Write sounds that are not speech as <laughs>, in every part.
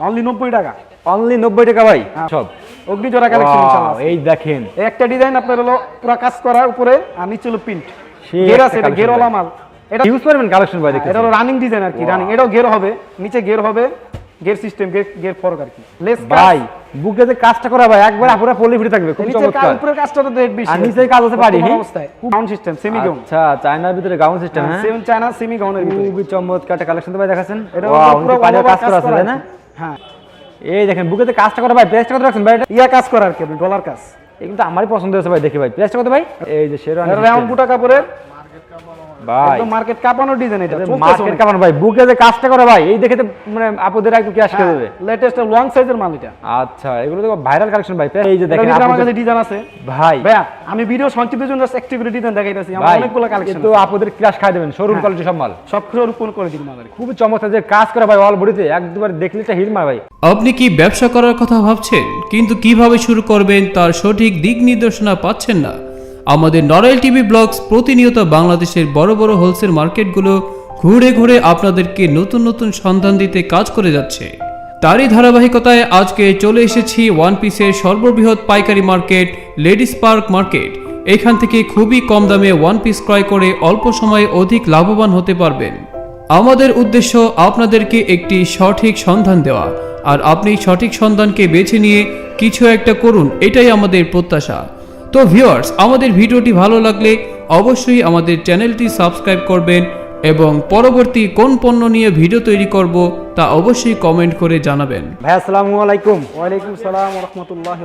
Only নব্বই টাকা। Only নব্বই টাকা ভাই? হ্যাঁ। সব। অগ্নিজোড়া কালেকশন Wow, এই দেখেন। একটা ডিজাইন আপনার হলো পুরো কাজ করা উপরে আর নিচে হলো প্রিন্ট গের আছে এটা গেরওয়ালা মাল। এটা ইউজ করবেন কালেকশন ভাই দেখতে এটা হলো রানিং ডিজাইন আর কি রানিং এটাও গের হবে নিচে গের হবে গের সিস্টেম গের গের ফরক আর কি। লেস ভাই বুকে যে কাজটা করা ভাই একবার আপুরা পলি ফিরে থাকবে খুব নিচে চমৎকার। উপরে কাজটা তো রেট বেশি। আর নিচে কাজ বর্তমান হ্যাঁ? অবস্থায়। গাউন সিস্টেম সেমি গাউন আচ্ছা চায়নার ভিতরে গাউন সিস্টেম হ্যাঁ সেম চায়না সেমি গাউনের ভিতরে। খুবই চমৎকার একটা কালেকশন তো ভাই দেখাচ্ছেন? এটা নিচে পুরো কাজ করা আছে তাই না। হ্যাঁ। এই দেখেন বুকেতে কাজটা করে ভাই প্রাইসটা কত রাখছেন ভাই এটা? ইয়া কাজ করে আর কি ডলার কাজ? এগুলো তো আমারই পছন্দ হয়েছে ভাই দেখি ভাই প্রাইসটা কত ভাই? এই যে শেরওয়ানি রাউন্ড বুটা কাপড়ের? ভাই। একদম মার্কেট কাঁপানোর ডিজাইন এটা মার্কেট ভাই। বুকে যে কাজটা করা ভাই এই দেখে তো মানে আপুদের ক্যাশ হ্যাঁ। করে দেবে লেটেস্ট লং সাইজের মাল এটা। আচ্ছা এগুলো তো ভাইরাল কালেকশন ভাই। এই যে দেখেন আমার কাছে ডিজাইন আছে। ভাই। ভাইয়া আমি ভিডিও সংক্ষিপ্তের জন্য অ্যাক্টিভিটি ডিজাইন দেখাইতেছি। আমার অনেকগুলো কালেকশন কিন্তু আপুদের খাই দেবেন শোরুম কোয়ালিটি সব মাল। সব কিছু রূপণ করে দিন মাল। খুবই চমৎকার যে কাজ করে ভাই অল বডিতে একবার দেখলে একটা হিট মার ভাই। আপনি কি ব্যবসা করার কথা ভাবছেন? কিন্তু কীভাবে শুরু করবেন তার সঠিক দিক নির্দেশনা পাচ্ছেন না। আমাদের নরেল টিভি ব্লগস প্রতিনিয়ত বাংলাদেশের বড় বড় হোলসেল মার্কেটগুলো ঘুরে ঘুরে আপনাদেরকে নতুন নতুন সন্ধান দিতে কাজ করে যাচ্ছে। তারই ধারাবাহিকতায় আজকে চলে এসেছি ওয়ান পিসের সর্ববৃহৎ পাইকারি মার্কেট লেডিস পার্ক মার্কেট এখান থেকে খুবই কম দামে ওয়ান পিস ক্রয় করে অল্প সময়ে অধিক লাভবান হতে পারবেন। আমাদের উদ্দেশ্য আপনাদেরকে একটি সঠিক সন্ধান দেওয়া। আর আপনি সঠিক সন্ধানকে বেছে নিয়ে কিছু একটা করুন, এটাই আমাদের প্রত্যাশা। তো ভিউয়ার্স, আমাদের ভিডিওটি ভালো লাগলে অবশ্যই আমাদের চ্যানেলটি সাবস্ক্রাইব করবেন এবং পরবর্তী কোন পণ্য নিয়ে ভিডিও তৈরি করব তা অবশ্যই কমেন্ট করে জানাবেন। ভাই আসসালামু আলাইকুম। ওয়ালাইকুম সালাম রহমতুল্লাহ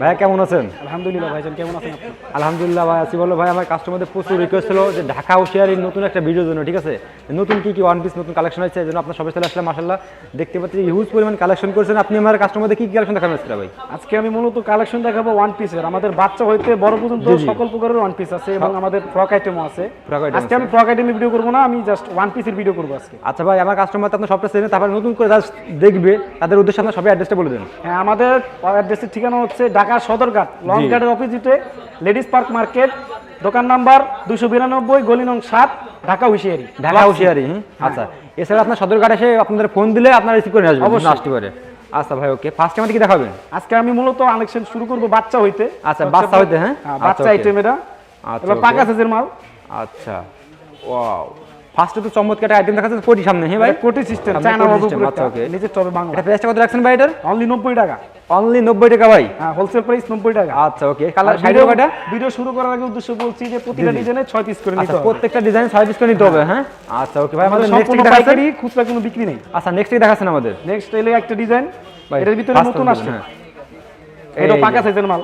ভাই কেমন আছেন? আলহামদুলিল্লাহ ভাইজান কেমন আছেন আপনি? আলহামদুলিল্লাহ ভাই আছি বলো ভাই আমার কাস্টমারদের প্রচুর রিকোয়েস্ট ছিল যে ঢাকা হুশিয়ারির নতুন একটা ভিডিওর জন্য ঠিক আছে? নতুন কি কি ওয়ান পিস নতুন কালেকশন হয়েছে এই জন্য আপনার সবাই চলে আসলে মাসাল্লাহ দেখতে পাচ্ছি হিউজ পরিমাণ কালেকশন করেছেন। আপনি আমার কাস্টমারদের কি কি কালেকশন দেখাবেন আজকে ভাই? আজকে আমি মূলত কালেকশন দেখাবো ওয়ান পিসের আমাদের বাচ্চা হইতে বড় পর্যন্ত। সকল প্রকারের ওয়ান পিস আছে এবং আমাদের ফ্রক আইটেমও আছে। আজকে আমি ফ্রক আইটেমের ভিডিও করব না আমি জাস্ট ওয়ান পিসের ভিডিও করব আজকে। আচ্ছা ভাই আমার কাস্টমার তো আপনার সবটা চেনে তারপরে নতুন করে জাস্ট দেখবে তাদের উদ্দেশ্যে আপনার সবাই অ্যাড্রেসটা বলে দেন। হ্যাঁ আমাদের অ্যাড্রেসের ঠিকানা হচ্ছে ঢাকা সদরঘাট লং। ঘাটের অপোজিটে লেডিস পার্ক মার্কেট দোকান নাম্বার দুশো বিরানব্বই গলি নং সাত ঢাকা হুশিয়ারি। ঢাকা হুশিয়ারি হুম? আচ্ছা এছাড়া আপনার সদরঘাট এসে আপনাদের ফোন দিলে আপনারা রিসিভ করে নিয়ে আসবেন অবশ্যই। আসতে পারে আচ্ছা ভাই ওকে ফার্স্ট আমাদের কি দেখাবেন? আজকে আমি মূলত কালেকশন শুরু করব বাচ্চা হইতে। আচ্ছা, বাচ্চা হইতে, হ্যাঁ? আচ্ছা, বাচ্চা আইটেম এটা। আচ্ছা, পাকা সাইজের মাল। আচ্ছা ওয়াও ফার্স্টে তো চমৎকার আইটেম দেখাচ্ছে কোটি সামনে হ্যাঁ ভাই? কোটি সিস্টেম চায়না বাবু আচ্ছা, okay. নিজের টবে বাংলা। এটা প্রাইসটা কত রাখছেন ভাই এটার? অনলি নব্বই টাকা। অনলি নব্বই টাকা ভাই? হ্যাঁ হোলসেল প্রাইস নব্বই টাকা। আচ্ছা ওকে কালার ভিডিও কয়টা? ভিডিও শুরু করার আগে উদ্দেশ্য বলছি যে প্রতিটা। ডিজাইনে ছয় পিস করে নিতে আচ্ছা হবে। প্রত্যেকটা ডিজাইন ছয় পিস করে নিতে হবে হ্যাঁ? আচ্ছা ওকে ভাই আমাদের নেক্সট কি দেখাচ্ছেন খুচরা কোনো বিক্রি নেই। আচ্ছা নেক্সট কি দেখাচ্ছেন আমাদের। নেক্সট এলে একটা ডিজাইন এটার ভিতরে নতুন আসছে। হ্যাঁ। এটা পাকা সাইজের মাল।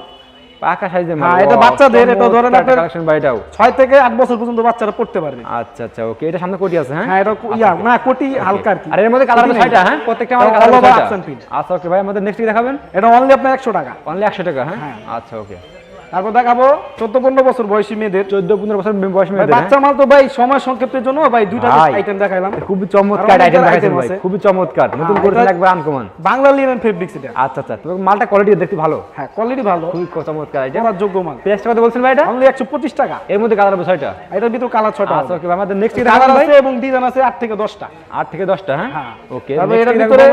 পাকা সাইজের হ্যাঁ, এটা বাচ্চাদের, এটা ধরেন আপনার- কালেকশন ভাই এটাও ছয় থেকে আট বছর পর্যন্ত বাচ্চারা পড়তে পারবে। আচ্ছা আচ্ছা ওকে এটা সামনে কোটি আছে হ্যাঁ? হ্যাঁ এটা ইয়া না কোটি হালকা আর কি। আর এর মধ্যে কালার আছে হ্যাঁ? প্রত্যেকটা আমাদের কালার আছে। আচ্ছা ওকে ভাই আমাদের নেক্সট কি দেখাবেন? এটা অনলি আপনার একশো টাকা। অনলি একশো টাকা হ্যাঁ? হ্যাঁ। আচ্ছা ওকে। তারপর দেখাবো চোদ্দ পনেরো বছর বয়সী মেয়েদের। চোদ্দ পনেরো বছর বয়স মেয়েদের বাচ্চা মাল তো ভাই সময় সংক্ষেপের জন্য ভাই দুইটা আইটেম দেখাইলাম। হ্যাঁ? খুবই চমৎকার আইটেম দেখাইছেন ভাই খুবই চমৎকার। নতুন হ্যাঁ, করেছেন এটা- একবার আনকমন বাংলা লিনেন ফেব্রিক্স এটা। আচ্ছা আচ্ছা তবে মালটা কোয়ালিটি দেখতে ভালো। হ্যাঁ কোয়ালিটি ভালো। খুবই চমৎকার আইটেম পড়ার যোগ্য মাল। প্রাইসটা কত বলছেন ভাই এটা? অনলি একশো পঁচিশ টাকা। এর মধ্যে কালার হবে ছয়টা? এটার ভিতর কালার ছয়টা আচ্ছা ওকে আমাদের নেক্সট কালার আছে এবং ডিজাইন আছে আট থেকে দশটা। আট থেকে দশটা হ্যাঁ? হ্যাঁ। ওকে তারপর নেক্সট এটার কি ভিতরে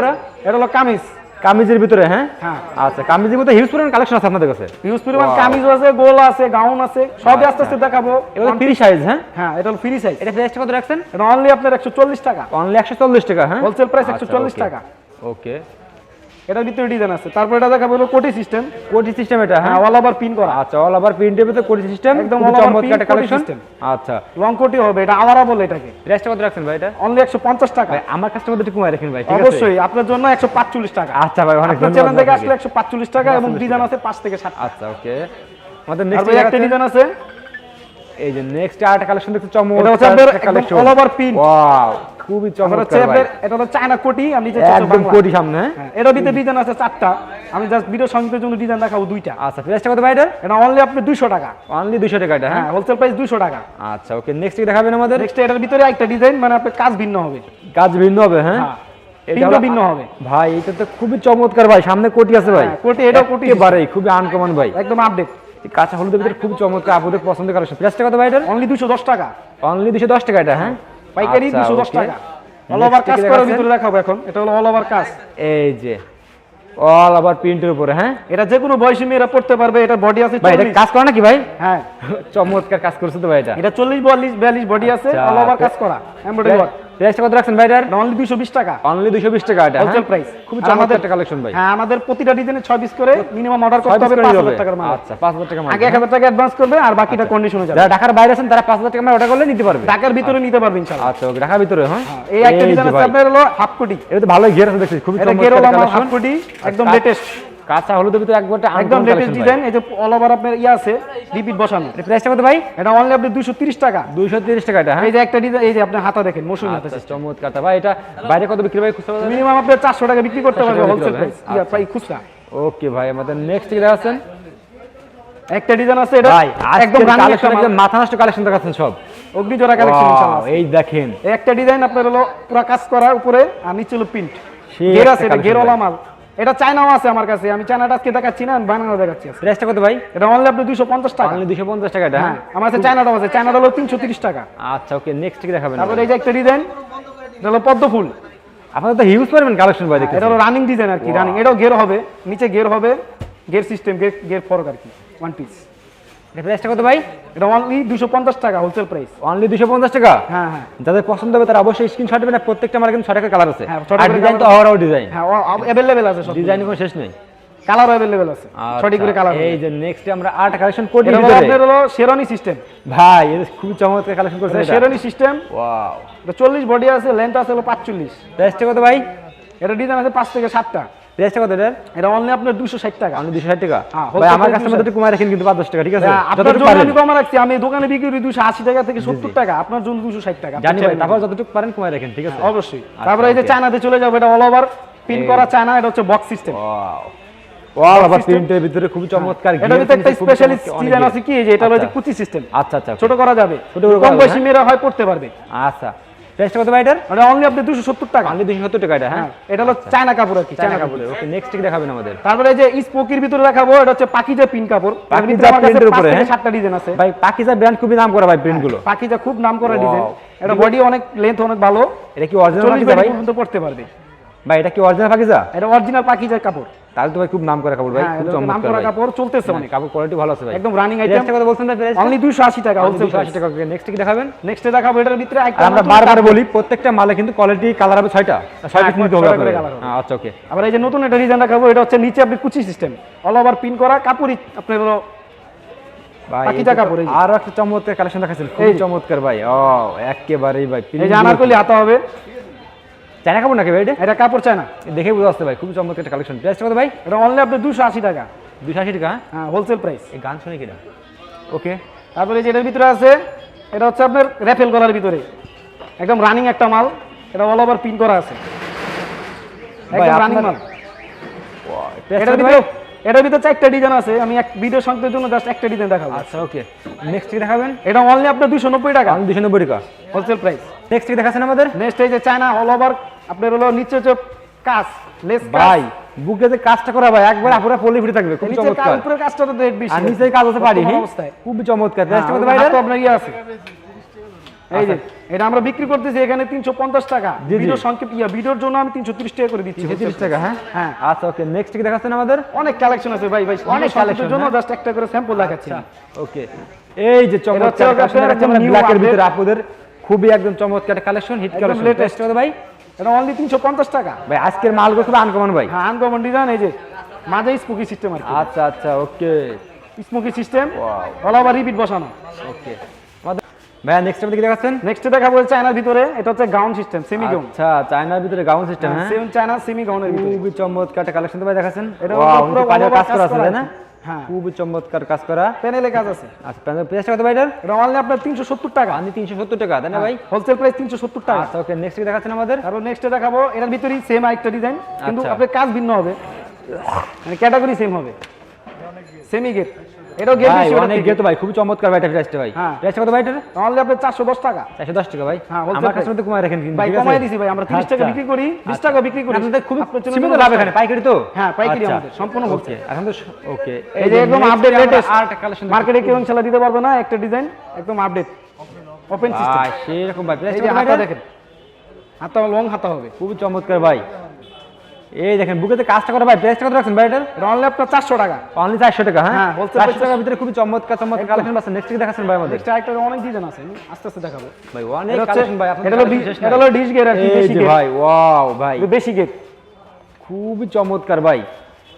এটা হলো কামিজ। কামিজের ভিতরে হ্যাঁ? হ্যাঁ। আচ্ছা কামিজের মধ্যে হিউজ পরিমাণ কালেকশন আছে আপনাদের কাছে? হিউজ পরিমাণ কামিজ আছে গোল আছে গাউন আছে সব আস্তে আস্তে দেখাবো। এটা ফ্রি সাইজ হ্যাঁ? হ্যাঁ এটা হলো ফ্রি সাইজ এটা প্রাইস কত রাখছেন? এটা অনলি আপনার একশো চল্লিশ টাকা। অনলি একশো চল্লিশ টাকা হ্যাঁ? হোলসেল প্রাইস একশো আচ্ছা, চল্লিশ okay. টাকা। ওকে এটার ভিতরে ডিজাইন আছে। তারপর এটা দেখাবো হলো কোটি সিস্টেম কোটি সিস্টেম এটা হ্যাঁ? অল ওভার পিন করা। আচ্ছা অল ওভার প্রিন্টের ভিতরে কোটি সিস্টেম একদম over চমৎকার কোটি কালেকশন আচ্ছা। লং কোটি হবে এটা আওয়ারা বলে এটাকে। প্রাইসটা কত রাখছেন ভাই এটা? অনলি একশো পঞ্চাশ টাকা। ভাই আমার কাস্টমারদের একটু কমায় রাখেন ভাই ঠিক আছে? অবশ্যই আপনার জন্য একশো পাঁচচল্লিশ টাকা। আচ্ছা ভাই অনেক ধন্যবাদ চ্যানেল থেকে আসলে একশো পাঁচচল্লিশ টাকা এবং ডিজাইন আছে পাঁচ থেকে সাত আচ্ছা ওকে আমাদের নেক্সট একটা ডিজাইন আছে। এই যে নেক্সট আরেকটা কালেকশন দেখতে চমক এটা হচ্ছে একদম কালেকশন all over ওয়াও খুবই চমৎকার ভাই। এটা হলো চায়না কোটি আমি নিচে একদম কোটি সামনে। হ্যাঁ? ভিতরে ডিজাইন আছে চারটা। আমি জাস্ট ভিডিও জন্য ডিজাইন দেখাবো দুইটা। আচ্ছা প্রাইসটা কত ভাই এটার? এটা অনলি আপনি দুইশো টাকা। অনলি 200 টাকা এটা হ্যাঁ? হোলসেল প্রাইস দুইশো টাকা। আচ্ছা ওকে নেক্সট কি দেখাবেন আমাদের? নেক্সট এটার ভিতরে একটা ডিজাইন মানে আপনার কাজ ভিন্ন হবে। কাজ ভিন্ন হবে হ্যাঁ? হ্যাঁ এটা ভিন্ন হবে। ভাই এটা তো খুবই চমৎকার ভাই সামনে কোটি আছে ভাই। হ্যাঁ, কোটি, এটা কোটি। একেবারেই খুবই আনকমন ভাই। একদম আপডেট কাঁচা হলুদের ভিতরে খুব চমৎকার আপুদের পছন্দের কালেকশন প্রাইসটা কত ভাই এটার? অনলি দুশো দশ টাকা। অনলি 210 টাকা এটা হ্যাঁ? পাইকারি আচ্ছা, 210 টাকা। অল ওভার কাজ করে ভিতরে দেখাবো এখন। এটা হলো অল ওভার কাজ। এই যে অল আবার প্রিন্টের উপরে হ্যাঁ? এটা যে কোনো বয়সী মেয়েরা পড়তে পারবে এটা বডি আছে ভাই এটা কাজ করে নাকি ভাই? হ্যাঁ। <laughs> চমৎকার কাজ করছে তো ভাই এটা। এটা চল্লিশ বিয়াল্লিশ বিয়াল্লিশ বডি আছে আচ্ছা, অল ওভার কাজ করা এমব্রয়ডারি ওয়ার্ক প্রাইসটা কত রাখছেন ভাই এটার? অনলি দুইশো বিশ টাকা। অনলি দুশো বিশ টাকা এটা হোলসেল প্রাইস খুব চমৎকার একটা কালেকশন ভাই। হ্যাঁ আমাদের প্রতিটা ডিজাইনে ছয় পিস করে মিনিমাম অর্ডার করতে হবে করে পাঁচ নিতে হাজার হবে। টাকার মাল। আচ্ছা টাকা মাল। আগে টাকা অ্যাডভান্স করবে আর বাকিটা কন্ডিশনে যাবে। যারা ঢাকার বাইরে আছেন তারা পাঁচ হাজার টাকা অর্ডার করলে নিতে পারবে। ঢাকার ভিতরে নিতে পারবে ইনশাআল্লাহ। আচ্ছা ওকে ঢাকার ভিতরে হ্যাঁ? এই একটা ডিজাইন আছে আপনার হলো হাফ কোটি। এটা তো ঘের আছে দেখছি চমৎকার হাফ কোটি একদম লেটেস্ট কাঁচা হলুদের ভিতরে একবারটা একদম লেটেস্ট ডিজাইন এই যে অল ওভার আপনার ইয়ে আছে রিপিট বসানো। প্রাইসটা কত ভাই? এটা অনলি আপনি দুইশো তিরিশ টাকা। দুইশো তিরিশ টাকা এটা হ্যাঁ? এই যে একটা ডিজাইন এই যে আপনার হাতা দেখেন মৌসুমি হাতা আচ্ছা, চমৎকার। তা ভাই এটা বাইরে কত বিক্রি ভাই খুচরা মিনিমাম আপনি চারশো টাকা বিক্রি করতে 400 পারবে টাকা হোলসেল প্রাইস ইয়া প্রায় খুচরা। ওকে ভাই আমাদের নেক্সট কি দেখাচ্ছেন? একটা ডিজাইন আছে এটা ভাই একদম কালেকশন মাথা নষ্ট কালেকশন দেখাচ্ছেন সব। অগ্নিজোড়া কালেকশন Wow, ইনশাআল্লাহ। এই দেখেন। একটা ডিজাইন আপনার হলো পুরো কাজ করা উপরে আর নিচে হলো প্রিন্ট গের আছে এটা গেরওয়ালা মাল। এটা চায়নাও আছে আমার কাছে। আমি চায়নাটা আজকে দেখাচ্ছি না বানানো দেখাচ্ছি। প্রাইসটা কত ভাই? এটা অনলি আপনি দুইশো পঞ্চাশ টাকা। অনলি দুশো পঞ্চাশ টাকা এটা হ্যাঁ? হ্যাঁ আমার কাছে চায়নাটাও আছে। চায়নাটা হলো তিনশো তিরিশ টাকা। আচ্ছা ওকে নেক্সট কি দেখাবেন? তারপরে এই যে একটা ডিজাইন এটা হলো পদ্ম ফুল। আপনারা তো হিউজ পারবেন কালেকশন ভাই দেখতে এটা হলো রানিং ডিজাইন আর কি রানিং এটাও গের হবে নিচে গের হবে গের সিস্টেম গের গের ফরক আর কি ওয়ান পিস প্রাইসটা কত ভাই? এটা অনলি দুশো পঞ্চাশ টাকা হোলসেল প্রাইস অনলি দুশো পঞ্চাশ টাকা? হ্যাঁ হ্যাঁ। যাদের পছন্দ হবে তারা অবশ্যই স্ক্রিনশট দেবেন প্রত্যেকটা আমার কিন্তু ছটা কালার আছে। হ্যাঁ, আর ডিজাইন তো colour ডিজাইন হ্যাঁ অ্যাভেলেবেল আছে ডিজাইন কোনো শেষ নেই। কালারও অ্যাভেলেবেল আছে। ছটি করে কালার আচ্ছা, এই যে নেক্সট আমরা আট কালেকশন করি এটা হলো হলো শেরানি সিস্টেম ভাই এটা খুবই চমৎকার কালেকশন এটা সিস্টেম ওয়াও এটা চল্লিশ বডি আছে লেন্থ আছে হলো পাঁচচল্লিশ। প্রাইসটা কত ভাই? এটা ডিজাইন আছে পাঁচ থেকে সাতটা। প্রাইসটা কত এটার? এটা অনলি আপনার দুশো ষাট টাকা। আমি দুশো টাকা? হ্যাঁ, ভাই আমার price একটু কমায় রাখেন কিন্তু পাঁচ টাকা ঠিক আছে? হ্যাঁ, আপনার জন্য আমি কমা রাখছি। আমি দোকানে বিক্রি করি দুশো আশি টাকা থেকে সত্তর টাকা আপনার জন্য দুশো ষাট টাকা। জানি ভাই তারপর যতটুকু পারেন কমায় রাখেন ঠিক আছে? অবশ্যই। আচ্ছা, এই যে চায়নাতে চলে যাব এটা অল ওভার পিন করা চায়না এটা হচ্ছে বক্স সিস্টেম ওয়াও ওয়াও। ভিতরে খুবই চমৎকার এটা ভিতরে একটা স্পেশালিস্ট ডিজাইন আছে কি? এই যে এটা হলো যে আচ্ছা। কুচি সিস্টেম আচ্ছা আচ্ছা ছোট করা যাবে। কম যাবে, বয়সী হ্যাঁ? মেয়েরা হয় পড়তে পারবে। আচ্ছা। প্রাইসটা কত ভাই এটার? এটা অনলি আপনি দুশো সত্তর টাকা। অনলি দুশো সত্তর টাকা এটা হ্যাঁ? হ্যাঁ এটা হলো চায়না কাপড় আর কি চায়না কাপড় ওকে নেক্সট কি দেখাবেন আমাদের। তারপরে এই যে স্পোকির ভিতরে দেখাবো এটা হচ্ছে পাকিজা পিন কাপড়। পাকিজা পাঁচ উপরে, হ্যাঁ? সাতটা ডিজাইন আছে। ভাই পাকিজা ব্র্যান্ড খুবই নাম করা ভাই প্রিন্টগুলো পাকিজা খুব নাম করা ডিজাইন এটা বডি অনেক লেন্থ অনেক ভালো। এটা কি অরিজিনাল পাকিজা ভাই? পর্যন্ত পড়তে পারবে। ভাই এটা কি অরিজিনাল পাকিজা এটা অরিজিনাল পাকিজার কাপড়। তাহলে তো ভাই খুব নাম করা কাপড় ভাই হ্যাঁ খুব এটা নাম করা কাপড় চলতেছে হ্যাঁ, অনেক। কাপড় কোয়ালিটি ভালো আছে ভাই। একদম রানিং আইটেম কত বলছেন ভাই প্রাইস অনলি দুশো আশি টাকা হোলসেল দুশো আশি টাকা। নেক্সট কি দেখাবেন? নেক্সটে দেখাবো এটার ভিতরে একটা আমরা বারবার বলি প্রত্যেকটা মালে কিন্তু কোয়ালিটি কালার হবে ছয়টা। ছয় হ্যাঁ, পিস নিতে হবে। আপনাদের। হ্যাঁ, আচ্ছা ওকে আবার এই যে নতুন একটা ডিজাইন দেখাবো এটা হচ্ছে নিচে আপনি কুচি সিস্টেম অল ওভার পিন করা কাপড়ই আপনার হলো আরও একটা চমৎকার কালেকশন দেখাচ্ছেন খুব চমৎকার ভাই। ও একেবারেই ভাই এই যে আনারকলি হাতা হবে। চায়না কাপড় নাকি ভাই এটা? কাপড় চায় না দেখে বুঝতে আসতে ভাই খুব চমৎকার একটা কালেকশন প্রাইসটা কত ভাই? এটা অনলি আপনার দুশো আশি টাকা। দুশো আশি টাকা হ্যাঁ? হ্যাঁ হোলসেল প্রাইস এই গান শুনে কিনা? ওকে তারপরে এই যে এটার ভিতরে আছে এটা হচ্ছে আপনার র্যাফেল গলার ভিতরে। একদম রানিং একটা মাল এটা অল ওভার পিন করা আছে। একদম রানিং মাল। এটার ভিতরে? এটার ভিতরে চারটা ডিজাইন আছে আমি এক ভিডিও সংকেতের জন্য জাস্ট একটা ডিজাইন দেখাবো। আচ্ছা ওকে নেক্সট কি দেখাবেন? এটা অনলি আপনার দুশো নব্বই টাকা। আমি দুশো নব্বই টাকা। হোলসেল প্রাইস নেক্সট কি দেখাচ্ছেন আমাদের? নেক্সট এই যে চায়না অল ওভার আপনার হলো নিচে হচ্ছে কাজ লেস ভাই বুকে যে কাজটা করা ভাই একবার আপুরা পলি ফিরে থাকবে খুব চমৎকার। উপরে কাজটা তো বেশি। আর নিচে কাজ হতে পারি অবস্থায়। খুবই চমৎকার। প্রাইসটা কত ভাই তো আপনার ইয়ে আছে। এই যে এটা আমরা বিক্রি করতেছি এখানে তিনশো পঞ্চাশ টাকা। জি, জি। ভিডিও সংক্ষেপ ইয়া ভিডিওর জন্য আমি তিনশো তিরিশ টাকা করে দিচ্ছি 330 টাকা হ্যাঁ? হ্যাঁ। আচ্ছা ওকে নেক্সট কি দেখাচ্ছেন আমাদের? অনেক কালেকশন আছে ভাই ভাই অনেক কালেকশন জন্য হ্যাঁ? জাস্ট একটা করে স্যাম্পল দেখাচ্ছি। ওকে। এই যে চমৎকার কালেকশন ব্ল্যাকের ভিতরে আপুদের খুবই একদম চমৎকার কালেকশন হিট কালেকশন লেটেস্ট ভাই? এটা অনলি তিনশো পঞ্চাশ টাকা। ভাই আজকের মালগুলো খুব আনকমন ভাই। হ্যাঁ আনকমন ডিজাইন এই যে মাঝে স্মোকি সিস্টেম কি। আচ্ছা আচ্ছা okay. Smoky system over repeat বসানো। ওকে। ভাইয়া নেক্সট আমাদের কি দেখাচ্ছেন? নেক্সট দেখাবো চায়নার ভিতরে এটা হচ্ছে গাউন সিস্টেম সেমি গাউন আচ্ছা চায়নার ভিতরে গাউন সিস্টেম হ্যাঁ? সেম চায়না সেমি গাউনের ভিতরে। খুবই চমৎকার একটা কালেকশন তো ভাই দেখাচ্ছেন। এটা পুরো কাজ করা আছে তাই না? হ্যাঁ। খুবই চমৎকার কাজ করা। প্যানেলে কাজ আছে। আচ্ছা প্রাইসটা কত ভাই এটার? এটা আপনার তিনশো সত্তর টাকা। আমি তিনশো সত্তর টাকা তাই না ভাই? হোলসেল প্রাইস তিনশো সত্তর টাকা। আচ্ছা ওকে নেক্সট দেখাচ্ছেন আমাদের? তারপর নেক্সটে দেখাবো এটার ভিতরেই সেম আরেকটা ডিজাইন কিন্তু আচ্ছা। আপনার কাজ ভিন্ন হবে। মানে ক্যাটাগরি সেম হবে। সেমি গেট এটাও গেট ভাই অনেক গেট ভাই খুবই চমৎকার ভাই এটা প্রাইসটা ভাই। হ্যাঁ। প্রাইসটা কত ভাই আপনার চারশো দশ টাকা। চারশো দশ টাকা ভাই। হ্যাঁ, আমার কাছে তো কমায় রাখেন কিন্তু ভাই? কমাই দিছি ভাই আমরা তিরিশ টাকা আচ্ছা। বিক্রি করি বিশ আচ্ছা। টাকা বিক্রি করি। আপনাদের জন্য সীমিত লাভ এখানে পাইকারি তো? হ্যাঁ, পাইকারি আচ্ছা। আমাদের, সম্পূর্ণ wholesale। এখন তো ওকে। এই যে একদম আপডেট লেটেস্ট আর কালেকশন মার্কেটে কেউ ইনশাল্লাহ দিতে পারবে না একটা ডিজাইন একদম আপডেট ওপেন সিস্টেম সেরকম ভাই প্রাইসটা দেখেন। হাতা লং হাতা হবে। খুবই চমৎকার ভাই। এই দেখেন বুকেতে কাজটা করে ভাই প্রাইসটা কত রাখছেন ভাই এটা অনলি আপনার চারশো টাকা। অনলি চারশো টাকা হ্যাঁ? হ্যাঁ, wholesale চারশো price- টাকার ভিতরে খুবই চমৎকার চমৎকার কালেকশন পাচ্ছেন। নেক্সট দেখাচ্ছেন ভাই আমাদের? নেক্সট আরেকটা অনেক ডিজাইন আছে আস্তে আস্তে দেখাবো। ভাই অনেক কালেকশন ভাই আপনাদের এটা হলো এটা হলো ডিশ গেট আর কি বেশি ভাই ওয়াও ভাই। বেশি গেট। খুবই চমৎকার ভাই।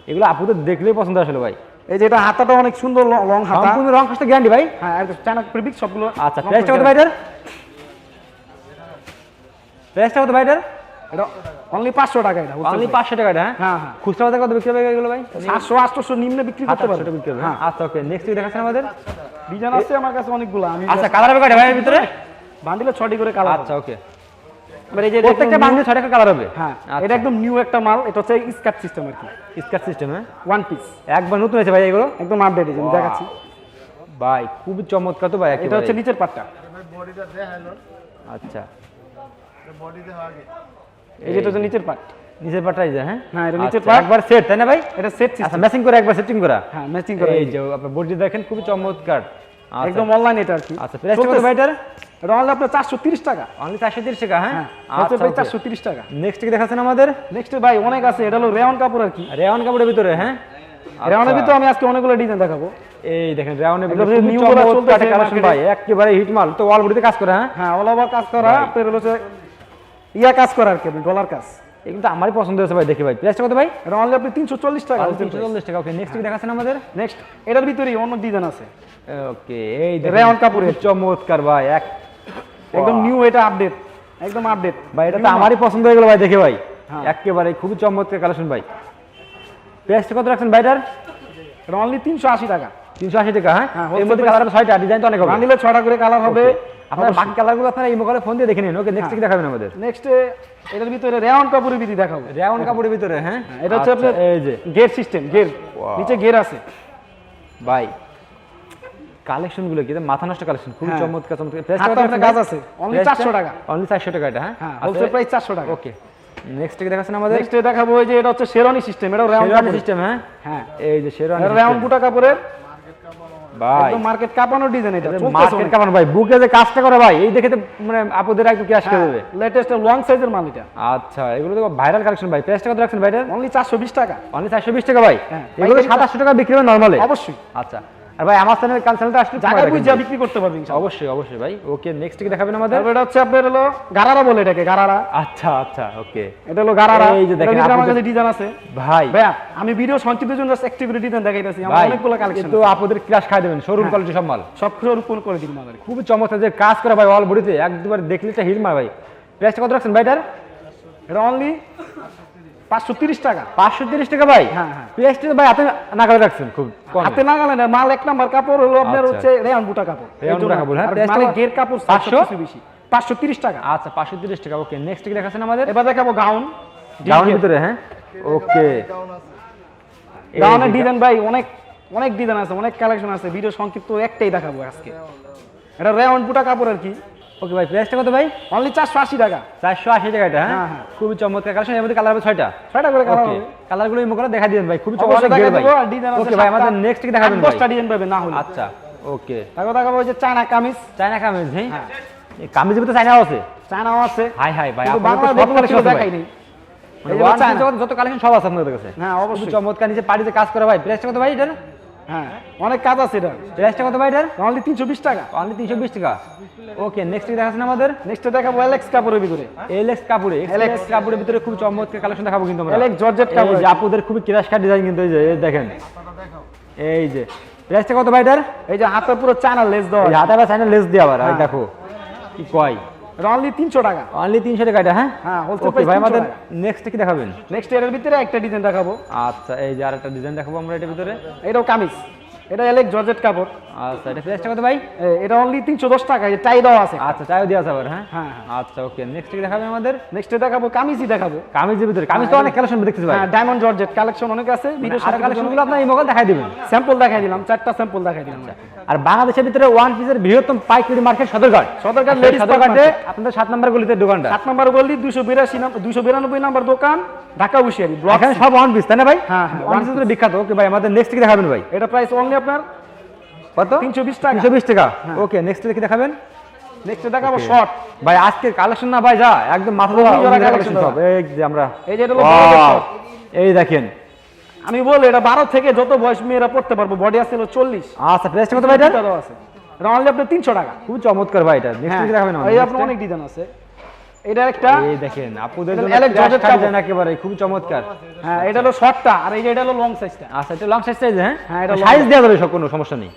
এগুলো আপুদের দেখলেই পছন্দ আসলে ভাই। এই যে এটা হাতাটা অনেক সুন্দর লং হাতা। সম্পূর্ণ রং কষ্ট গ্যারান্টি ভাই। হ্যাঁ আর চায়না প্রিবিক সবগুলো আচ্ছা প্রাইসটা কত ভাই এটার? প্রাইসটা কত ভাই এটার? এটা অনলি পাঁচশো টাকা এটা অনলি পাঁচশো টাকা হ্যাঁ? হ্যাঁ হ্যাঁ। খুচরা বাজার কত বিক্রি হবে এগুলো ভাই? সাতশো আটশোশো নিম্নে বিক্রি করতে পারবে। টাকা বিক্রি হবে। হ্যাঁ। আচ্ছা ওকে নেক্সট দেখাচ্ছেন আমাদের? ডিজাইন আছে আমার কাছে অনেকগুলো আমি আচ্ছা কালার হবে কয়টা ভাই এর ভিতরে? বান্ডিলে ছটি করে কালার আচ্ছা ওকে এবার এই যে প্রত্যেকটা বাংলা কালার হবে। হ্যাঁ আচ্ছা। এটা একদম নিউ একটা মাল এটা হচ্ছে স্কার্ট সিস্টেম আর কি। স্কার্ট সিস্টেম হ্যাঁ? ওয়ান পিস একবার নতুন আছে ভাই এগুলো? একদম আপডেট আমি দেখাচ্ছি। ভাই খুবই চমৎকার তো ভাই এটা হচ্ছে নিচের পাটটা। আচ্ছা। এই যেটা হচ্ছে নিচের পাট নিচের পাটটাই যে হ্যাঁ? হ্যাঁ, এটা নিচের আচ্ছা, পাট। একবার সেট তাই না ভাই? এটা সেট আচ্ছা ম্যাচিং করে একবার সেটিং করা। হ্যাঁ ম্যাচিং করা এই যে আপনার বডি দেখেন খুবই চমৎকার। আচ্ছা। একদম অনলাইন এটা আর কি। আচ্ছা প্রাইসটা কত ভাই এটার? এটা অনলি আপনার চারশো তিরিশ টাকা। অনলি চারশো তিরিশ টাকা হ্যাঁ? হ্যাঁ আচ্ছা ভাই চারশো তিরিশ টাকা। নেক্সট কি দেখাচ্ছেন আমাদের? নেক্সট ভাই অনেক আছে এটা হলো রেওয়ান কাপড় আর কি। রেওয়ান কাপড়ের ভিতরে হ্যাঁ? রেওয়ানের আচ্ছা। ভিতরে আমি আজকে অনেকগুলো ডিজাইন দেখাবো। এই দেখেন রেওয়ানের ভিতরে নিউ চমৎকার চলতেছে কালেকশন। ভাই একেবারে হিট মাল। তো ওয়াল বডিতে কাজ করে হ্যাঁ? হ্যাঁ অল ওভার কাজ করা আপনার হলো যে ইয়া কাজ করা আর কি ডলার কাজ। আমারই পছন্দ হয়েছে ভাই দেখি ভাই। প্রাইসটা কত ভাই? এটা অনলি আপনি তিনশো চল্লিশ টাকা। তিনশো চল্লিশ টাকা ওকে নেক্সট দেখাচ্ছেন আমাদের? নেক্সট এটার ভিতরেই অন্য ডিজাইন আছে। ওকে এই কাপড়ের। চমৎকার ভাই এক একদম নিউ এটা আপডেট একদম আপডেট ভাই এটা তো আমারই পছন্দ হয়ে গেল ভাই দেখে ভাই। হ্যাঁ। একেবারে খুবই চমৎকার কালেকশন ভাই। প্রাইসটা কত রাখছেন ভাইটার এটা অনলি তিনশো আশি টাকা। তিনশো আশি টাকা হ্যাঁ? হ্যাঁ, এর মধ্যে কালার ছয়টা ডিজাইন তো অনেক হবে। ছটা করে কালার হবে। আপনার বাকি কালারগুলো আপনারা এই ফোন দিয়ে দেখে নিন ওকে নেক্সট কি দেখাবেন আমাদের? নেক্সট এটার ভিতরে কাপড়ের বিধি দেখাবো। কাপড়ের ভিতরে হ্যাঁ? এটা হচ্ছে আচ্ছা, আপনার এই যে। গের সিস্টেম গের নিচে গের আছে। ভাই কালেকশনগুলো কি মাথা নষ্ট কালেকশন খুবই হ্যাঁ। চমৎকার চমৎকার। প্রাইস হাতে আপনার গাছ আছে। অনলি চারশো টাকা। অনলি চারশো টাকা এটা হ্যাঁ? হ্যাঁ হোলসেল প্রাইস চারশো টাকা। ওকে নেক্সট কি দেখাচ্ছেন আমাদের? নেক্সট দেখাবো ওই যে এটা হচ্ছে শেরওয়ানি সিস্টেম এটা কাপড় সিস্টেম হ্যাঁ? হ্যাঁ। এই যে শেরওয়ানি রেওয়ান বুটা কাপড়ের ভাই। একদম মার্কেট কাঁপানো ডিজাইন এটা মার্কেট কাপানো ভাই। বুকে যে কাজটা করে ভাই এই দেখে মানে আপুদের একটু ক্যাশ করে দেবে। লেটেস্ট লং সাইজের মাল এটা। আচ্ছা এগুলো তো ভাইরাল কালেকশন ভাই। প্রাইসটা কত রাখছেন ভাইটার? অনলি চারশো বিশ টাকা। অনলি চারশো বিশ টাকা ভাই। হ্যাঁ, এগুলো পাইকারি সাতাশশো টাকা বিক্রি হবে নর্মালে অবশ্যই। আচ্ছা। আর ভাই আমার চ্যানেল কাল আসলে সময় বুঝে বিক্রি করতে পারবেন অবশ্যই অবশ্যই ভাই। ওকে নেক্সট কি দেখাবেন আমাদের? এটা হচ্ছে আপনার হলো গারারা বলে এটাকে গারারা। আচ্ছা আচ্ছা ওকে। এটা হলো গারারা। এই যে দেখেন, আমার কাছে ডিজাইন আছে। ভাই। ভাইয়া আমি ভিডিও সংক্ষিপ্তের জন্য একটিভিটি ডিজাইন দেখাইতেছি। আমার অনেকগুলো কালেকশন কিন্তু আপুদের ক্রাশ খাই দেবেন শোরুম কোয়ালিটি সব মাল সব করে দিন আমাদের। খুবই চমৎকার যে কাজ করে ভাই অল বডিতে একবার দেখলে এটা হিট মার ভাই প্রাইসটা কত রাখছেন ভাইটার এটা অনলি পাঁচশো তিরিশ টাকা। পাঁচশো তিরিশ টাকা ভাই? হ্যাঁ, হ্যাঁ। প্রাইসটা ভাই হাতে নাগালে রাখছেন খুব হাতে না না মাল এক নাম্বার কাপড় হলো আপনার আচ্ছা। হচ্ছে রেয়ান বুটা কাপড়। রেয়ান বুটা কাপড়, হ্যাঁ, মানে কত? গের কাপড় পাঁচশো? বেশি। পাঁচশো তিরিশ টাকা। আচ্ছা পাঁচশো তিরিশ টাকা ওকে। নেক্সট কি দেখাচ্ছেন আমাদের? এবার দেখাবো গাউন। গাউনের ভিতরে হ্যাঁ? ওকে। গাউনের ডিজাইন। ভাই অনেক অনেক ডিজাইন আছে অনেক কালেকশন আছে। ভিডিও সংক্ষিপ্ত একটাই দেখাবো আজকে। এটা রেয়ান বুটা কাপড় আর কি। ওকে ভাই প্রাইসটা কত ভাই? অনলি চারশো আশি টাকা। চারশো আশি টাকা এটা হ্যাঁ? হ্যাঁ, হ্যাঁ। খুবই চমৎকার কালেকশন এর মধ্যে কালার হবে ছয়টা। ছয়টা করে কালার হবে। কালারগুলো এই মুখে দেখা দিবেন ভাই খুবই চমৎকার দেখা ভাই। ওকে ভাই আমাদের নেক্সট কি দেখাবেন ভাই। দশটা ডিজাইন পাবে না হলে। আচ্ছা ওকে তারপর দেখাবো ওই যে চায়না কামিজ। চায়না কামিজ হ্যাঁ। এই কামিজের ভিতরে চায়নাও আছে? চায়নাও আছে। হাই হাই ভাই কিন্তু আপনাদের সব কালেকশন দেখাই নেই। মানে piece যত কালেকশন সব আছে আপনাদের কাছে। হ্যাঁ অবশ্যই। চমৎকার নিচে পাড়িতে কাজ করে ভাই। প্রাইসটা কত ভাই এটার? হ্যাঁ অনেক কাজ আছে এটা প্রাইসটা কত ভাই এটার? অনলি তিনশো বিশ টাকা। অনলি তিনশো বিশ টাকা। ওকে নেক্সট কি দেখাচ্ছেন আমাদের? নেক্সট দেখাবো এলেক্স কাপড়ের ভিতরে। এলএক্স কাপড়ে এলএক্স কাপড়ের ভিতরে খুব চমৎকার কালেকশন দেখাবো কিন্তু আমরা। এলেক্স জর্জেট কাপড় যে আপুদের খুবই ক্রাশ কাট ডিজাইন কিন্তু এই যে দেখেন। এই যে। প্রাইসটা কত ভাই এটার? এই যে হাতে পুরো চায়না লেস দেওয়া হাতে বা চাইনা লেস দিয়ে আবার হ্যাঁ। দেখো। কি কয়? অনলি তিনশো টাকা। অনলি তিনশো টাকা এটা হ্যাঁ? হ্যাঁ, ভাই আমাদের নেক্সট কি দেখাবেন? নেক্সট এর ভিতরে একটা ডিজাইন দেখাবো। আচ্ছা এই যে আরেকটা ডিজাইন দেখাবো আমরা এটার ভিতরে। এটাও কামিজ। এটা এলেক্স জর্জেট কাপড় আচ্ছা এটা প্রাইসটা কত ভাই? এটা অনলি টাকা এই টাই দেওয়া আছে। আচ্ছা দেওয়া আছে আবার হ্যাঁ? হ্যাঁ, হ্যাঁ। আচ্ছা ওকে নেক্সট কি দেখাবেন আমাদের? নেক্সট দেখাবো কামিজই দেখাবো। কামিজের ভিতরে কামিজ তো হ্যাঁ, অনেক কালেকশন দেখতেছি ভাই। হ্যাঁ ডায়মন্ড জর্জেট কালেকশন অনেক আছে ভিডিও আর কালেকশনগুলো আপনার এই মোবাইল দেখাই দিবেন? স্যাম্পল দেখাই দিলাম চারটা স্যাম্পল দেখাই দিলাম। আর বাংলাদেশের ভিতরে ওয়ান পিসের বৃহত্তম পাইকারি মার্কেট সদরঘাট। সদরঘাট ladies সদরঘাটে আপনাদের সাত নম্বর গলিতে দোকানটা। সাত নম্বর গলি দুশো বিরাশি দুশো বিরানব্বই নম্বর দোকান ঢাকা উশিয়ারি ব্লক এখানে সব ওয়ান পিস তাই না ভাই? হ্যাঁ, হ্যাঁ, ওয়ান one পিস বিখ্যাত। ওকে ভাই আমাদের নেক্সট কি দেখাবেন ভাই? এটা প্রাইস অনলি আপনার? কত? তিনশো বিশ টাকা। তিনশো বিশ টাকা? হ্যাঁ। ওকে নেক্সট কি দেখাবেন। নেক্সট দেখাবো শর্ট ভাই আজকে কালেকশন না ভাই যা একদম মাথা কালেকশন সব। এই যে আমরা এই যে। এই দেখেন। আমি বলি এটা বারো থেকে যত বয়স মেয়েরা পড়তে পারব বডি আছে হলো চল্লিশ। আচ্ছা কত ভাই এটা আছে অনলি আপনার তিনশো টাকা। খুব চমৎকার ভাই এটা। নেক্সট হ্যাঁ। দেখাবেন এই আপনার অনেক ডিজাইন আছে। এটা একটা এই দেখেন আপুদের জন্য একেবারে খুব চমৎকার। হ্যাঁ এটা হলো শর্টটা আর এই যে এটা হলো লং সাইজটা আচ্ছা এটা লং সাইজ সাইজ হ্যাঁ? হ্যাঁ, এটা সাইজ। দেওয়া যাবে কোনো সমস্যা নেই।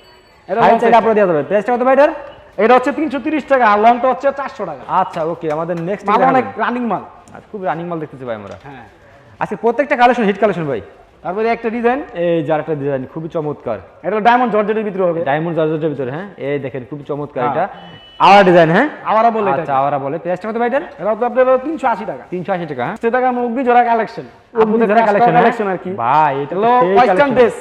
এটা সাইজ আপনারা দেওয়া যাবে। প্রাইসটা কত ভাই এটার? এটা হচ্ছে তিনশো তিরিশ টাকা আর লংটা হচ্ছে চারশো টাকা। আচ্ছা ওকে আমাদের নেক্সট মাল অনেক রানিং মাল। খুব রানিং মাল দেখতেছি ভাই আমরা। হ্যাঁ। আজকে প্রত্যেকটা কালেকশন হিট কালেকশন ভাই। তারপরে একটা ডিজাইন এই যার একটা ডিজাইন খুবই চমৎকার। এটা ডায়মন্ড জর্জেটের ভিতরে হবে। ডায়মন্ড জর্জেটের ভিতরে হ্যাঁ? এই দেখেন খুবই চমৎকার হ্যাঁ। এটা। আওয়ার ডিজাইন হ্যাঁ? আওয়ারা বলে এটা। আচ্ছা আওয়ারা বলে। প্রাইসটা কত ভাই এটা এটা তো আপনার তিনশো আশি টাকা। তিনশো আশি টাকা হ্যাঁ? টাকা মুগবি জোড়া কালেকশন আপনাদের কালেকশন কালেকশন আর কি। ভাই এটা হলো ওয়েস্টার্ন ড্রেস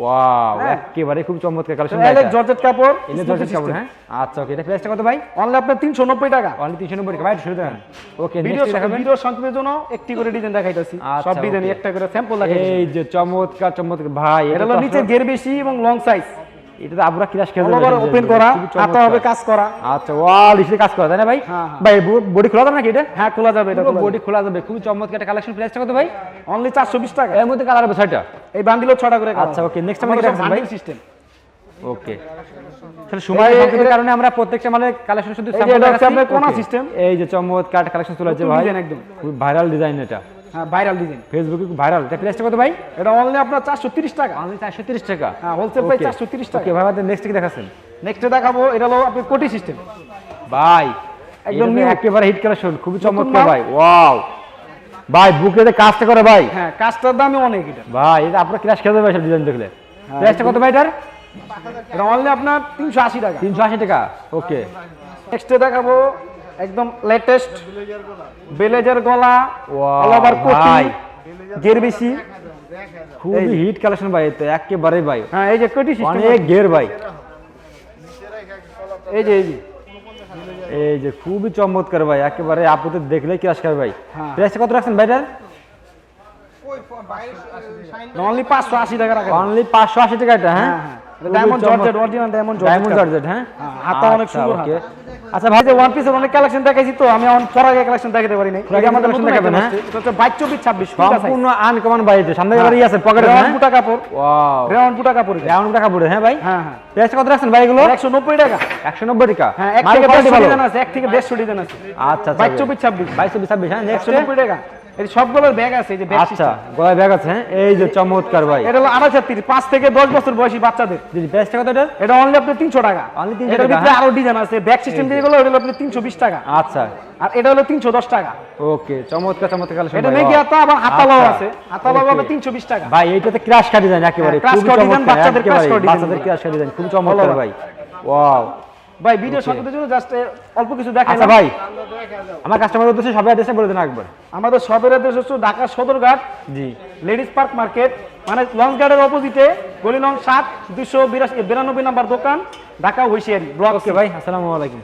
ওয়াও হ্যাঁ। একেবারে খুব চমৎকার কালেকশন এলেক জর্জেট কাপড় এনে জর্জেট কাপড় হ্যাঁ? আচ্ছা ওকে এটা প্রাইসটা কত ভাই? অনলি আপনার তিনশো নব্বই টাকা। অনলি তিনশো নব্বই টাকা। ভাই শুরু দেন ওকে ভিডিও ভিডিও সংক্ষেপের জন্য একটি করে ডিজাইন দেখাইতাছি। আচ্ছা, সব ডিজাইন একটা করে স্যাম্পল দেখাইছি এই যে চমৎকার চমৎকার। ভাই এটা হলো নিচে গের বেশি এবং লং সাইজ আবুরা ক্লাস ওপেন করা হাতে হবে কাজ করা। আচ্ছা ওয়াল হিসেবে কাজ করা তাই না ভাই? হ্যাঁ, হ্যাঁ। ভাই বডি খোলা যাবে নাকি এটা? হ্যাঁ খোলা যাবে এটা বডি খোলা যাবে। খুবই চমৎকার একটা কালেকশন প্রাইসটা কত ভাই। অনলি চারশো বিশ টাকা। এর মধ্যে কালার হবে এই বান্ডিলও ছটা করে আচ্ছা, next time আমরা দেখাবো ভাই। সিস্টেম ওকে তাহলে সময় সংক্ষেপের কারণে আমরা প্রত্যেকটা মানে কালেকশন শুধু। আপনার কোনা Okay. এই যে চমৎকার কালেকশন চলে যাচ্ছে ভাই। একদম। খুব ভাইরাল ডিজাইন এটা। হ্যাঁ ভাইরাল ডিজাইন ফেসবুকে ভাইরাল এটা প্রাইসটা কত ভাই? এটা অনলি আপনার চারশো তিরিশ টাকা। অনলি চারশো তিরিশ টাকা? হ্যাঁ হোলসেল প্রাইস চারশো তিরিশ টাকা। ওকে ভাই আমাদের নেক্সট কি দেখাচ্ছেন? নেক্সটে দেখাবো এটা হলো আপনার কোটি সিস্টেম ভাই একদম new। একেবারে হিট কালেকশন খুবই চমৎকার ভাই ওয়াও ভাই বুকেতে কাজটা করে ভাই। হ্যাঁ কাজটার দামই অনেক এটা। ভাই এটা আপনার ক্লাস খেতে সব ডিজাইন দেখলে। হ্যাঁ, প্রাইসটা কত ভাই এটার? এটা অনলি আপনার তিনশো আশি টাকা। তিনশো আশি টাকা ওকে নেক্সটে দেখাবো একদম লেটেস্ট বেলেজের গলা অল ওভার কোটি ভাই। গের বেশি। খুবই হিট কালেকশন ভাই তো একেবারে ভাই। হ্যাঁ এই যে কোটি সিস্টেম অনেক গের ভাই। এই যে এই যে। এই যে খুবই চমৎকার ভাই একেবারে আপুদের দেখলে ক্রাশ খাবে ভাই। হ্যাঁ। প্রাইসটা কত রাখছেন ভাইটার অনলি পাঁচশো আশি টাকা রাখা। অনলি পাঁচশো আশি টাকা এটা হ্যাঁ। Diamond georgette original diamond diamond georgette georgette হ্যাঁ? হ্যাঁ, হাতা অনেক আচ্ছা, সুন্দর okay। আচ্ছা ভাই যে ওয়ান পিসের অনেক কালেকশন দেখাইছি তো আমি অন ফরাগে কালেকশন দেখাতে পারি নাই। ফরাকে আমাদের collection দেখাবেন, হ্যাঁ? এটা হচ্ছে বাইশ চব্বিশ ছাব্বিশ সম্পূর্ণ আনকমন ভাই এটা সামনে হ্যাঁ। আছে পকেটে হ্যাঁ? বুটা কাপড় ওয়াও রেওয়ান বুটা কাপড় এটা। ডায়মন্ড টাকা হ্যাঁ ভাই? হ্যাঁ হ্যাঁ। প্রাইসটা কত রাখছেন ভাই এগুলো? একশো নব্বই টাকা। একশো নব্বই টাকা? হ্যাঁ এক থেকে quality দেড়শো ভালো। ডিজাইন আছে এক থেকে দেড়শো ডিজাইন আছে। আচ্ছা চব্বিশ ছাব্বিশ। বাইশ চব্বিশ ছাব্বিশ হ্যাঁ নেক্সট একশো নব্বই টাকা। এই সবগুলোর ব্যাগ আছে এই যে ব্যাগ আচ্ছা গলায় ব্যাগ আছে হ্যাঁ? এই যে চমৎকার ভাই। এটা হলো আড়াই ছাত্রী পাঁচ থেকে দশ বছর বয়সী বাচ্চাদের। দিদি প্রাইসটা কত এটা? এটা অনলি আপনার তিনশো টাকা। Only 300 টাকা, ভিতরে হ্যাঁ? আরও ডিজাইন আছে ব্যাগ সিস্টেম দিয়ে গেলো এটা হলো আপনি তিনশো বিশ টাকা। আচ্ছা। আর এটা হলো তিনশো দশ টাকা। ওকে চমৎকার চমৎকার collection এটা মেঘি wow। আবার হাতালাও আচ্ছা, আছে। হাতালাও হবে তিনশো বিশ টাকা। ভাই এইটাতে ক্রাশ কাটি ডিজাইন একেবারে বাচ্চাদের বাচ্চাদের ক্রাশ কাটি খুবই চমৎকার ভাই। ওয়াও ভাই ভিডিও সংকেতের জন্য জাস্ট অল্প কিছু দেখাই আচ্ছা ভাই আমার কাস্টমার উদ্দেশ্যে সবাই অ্যাড্রেসে বলে দেন একবার। আমাদের শপের অ্যাড্রেস হচ্ছে ঢাকা সদরঘাট। জি। লেডিস পার্ক মার্কেট মানে লঞ্চ গার্ডের অপোজিটে গলি নং সাত দুশো বিরাশি বিরানব্বই নাম্বার দোকান ঢাকা হুইশিয়ারি ব্লক ওকে ভাই আসসালামু আলাইকুম।